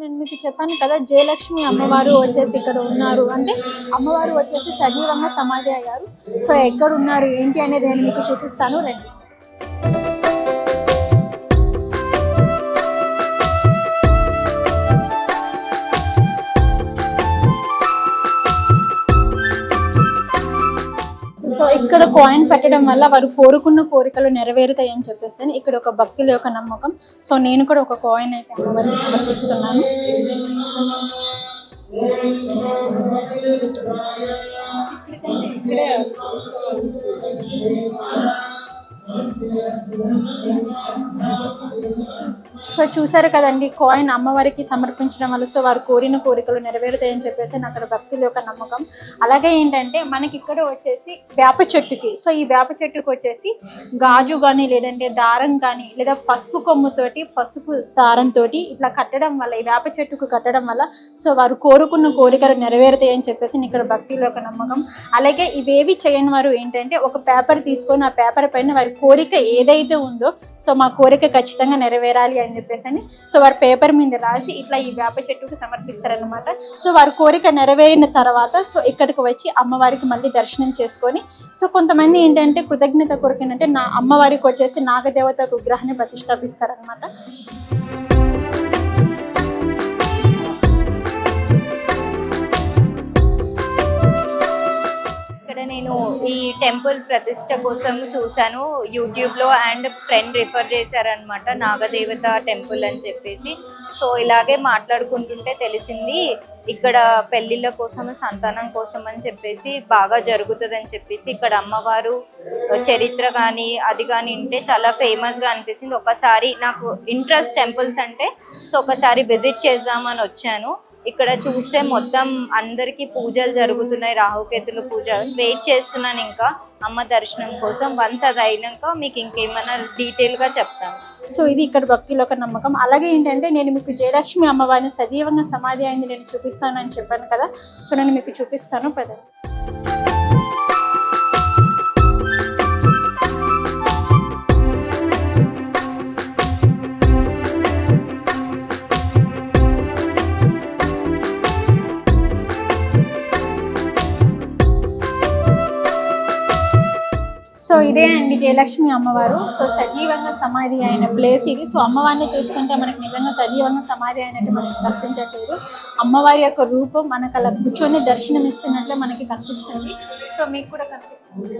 నేను మీకు చెప్పాను కదా జయలక్ష్మి అమ్మవారు వచ్చేసి ఇక్కడ ఉన్నారు. అంటే అమ్మవారు వచ్చేసి సజీవంగా సమాధి అయ్యారు. సో ఎక్కడ ఉన్నారు ఏంటి అనేది నేను మీకు చూపిస్తాను. రండి. ఇక్కడ కాయిన్ పెట్టడం వల్ల వారు కోరుకున్న కోరికలు నెరవేరుతాయి అని చెప్పేసి ఇక్కడ ఒక భక్తుల యొక్క నమ్మకం. సో నేను కూడా ఒక కాయిన్ అయితే అమ్మవారికి సమర్పిస్తున్నాను. సో చూసారు కదండి కాయిన్ అమ్మవారికి సమర్పించడం వల్ల సో వారు కోరిన కోరికలు నెరవేరుతాయని చెప్పేసి నాకు అక్కడ భక్తుల యొక్క నమ్మకం. అలాగే ఏంటంటే మనకి ఇక్కడ వచ్చేసి వేప చెట్టుకి సో ఈ వేప చెట్టుకి వచ్చేసి గాజు కానీ లేదంటే దారం కానీ లేదా పసుపు కొమ్ముతోటి పసుపు దారంతో ఇట్లా కట్టడం వల్ల ఈ వేప చెట్టుకు కట్టడం వల్ల సో వారు కోరుకున్న కోరికలు నెరవేరుతాయని చెప్పేసి ఇక్కడ భక్తుల యొక్క నమ్మకం. అలాగే ఇవేవి చేయని వారు ఏంటంటే ఒక పేపర్ తీసుకొని ఆ పేపర్ పైన వారి కోరిక ఏదైతే ఉందో సో మా కోరిక ఖచ్చితంగా నెరవేరాలి అని చెప్పేసి అని. సో వారి పేపర్ మీద రాసి ఇట్లా ఈ వేప చెట్టుకు సమర్పిస్తారనమాట సో వారి కోరిక నెరవేరిన తర్వాత సో ఇక్కడికి వచ్చి అమ్మవారికి మళ్ళీ దర్శనం చేసుకొని సో కొంతమంది ఏంటంటే కృతజ్ఞత కొరకు నా అమ్మవారికి వచ్చేసి నాగదేవత విగ్రహాన్ని ప్రతిష్టాపిస్తారనమాట నేను ఈ టెంపుల్ ప్రతిష్ట కోసం చూశాను యూట్యూబ్లో అండ్ ఫ్రెండ్ రిఫర్ చేశారనమాట నాగదేవత టెంపుల్ అని చెప్పేసి. సో ఇలాగే మాట్లాడుకుంటుంటే తెలిసింది ఇక్కడ పెళ్ళిళ్ళ కోసం సంతానం కోసం అని చెప్పేసి బాగా జరుగుతుంది అని చెప్పేసి ఇక్కడ అమ్మవారు చరిత్ర కానీ అది కానీ ఉంటే చాలా ఫేమస్గా అనిపిస్తుంది. ఒకసారి నాకు ఇంట్రెస్ట్ టెంపుల్స్ అంటే సో ఒకసారి విజిట్ చేద్దామని వచ్చాను. ఇక్కడ చూస్తే మొత్తం అందరికి పూజలు జరుగుతున్నాయి. రాహుకేతులు పూజ. వెయిట్ చేస్తున్నాను ఇంకా అమ్మ దర్శనం కోసం. వన్స్ అది అయినాక మీకు ఇంకేమైనా డీటెయిల్గా చెప్తాను. సో ఇది ఇక్కడ భక్తుల ఒక నమ్మకం. అలాగే ఏంటంటే నేను మీకు జయలక్ష్మి అమ్మవారిని సజీవంగా సమాధి అయింది నేను చూపిస్తాను అని చెప్పాను కదా. సో నేను మీకు చూపిస్తాను. పద ఇదే అండి జయలక్ష్మి అమ్మవారు. సో సజీవంగా సమాధి అయిన ప్లేస్ ఇది. సో అమ్మవారిని చూస్తుంటే మనకి నిజంగా సజీవంగా సమాధి అయినట్టు మనకి కనిపించట్లేదు. అమ్మవారి యొక్క రూపం మనకు అలా కూర్చొని దర్శనం ఇస్తున్నట్లే మనకి కనిపిస్తుంది. సో మీకు కూడా కనిపిస్తుంది.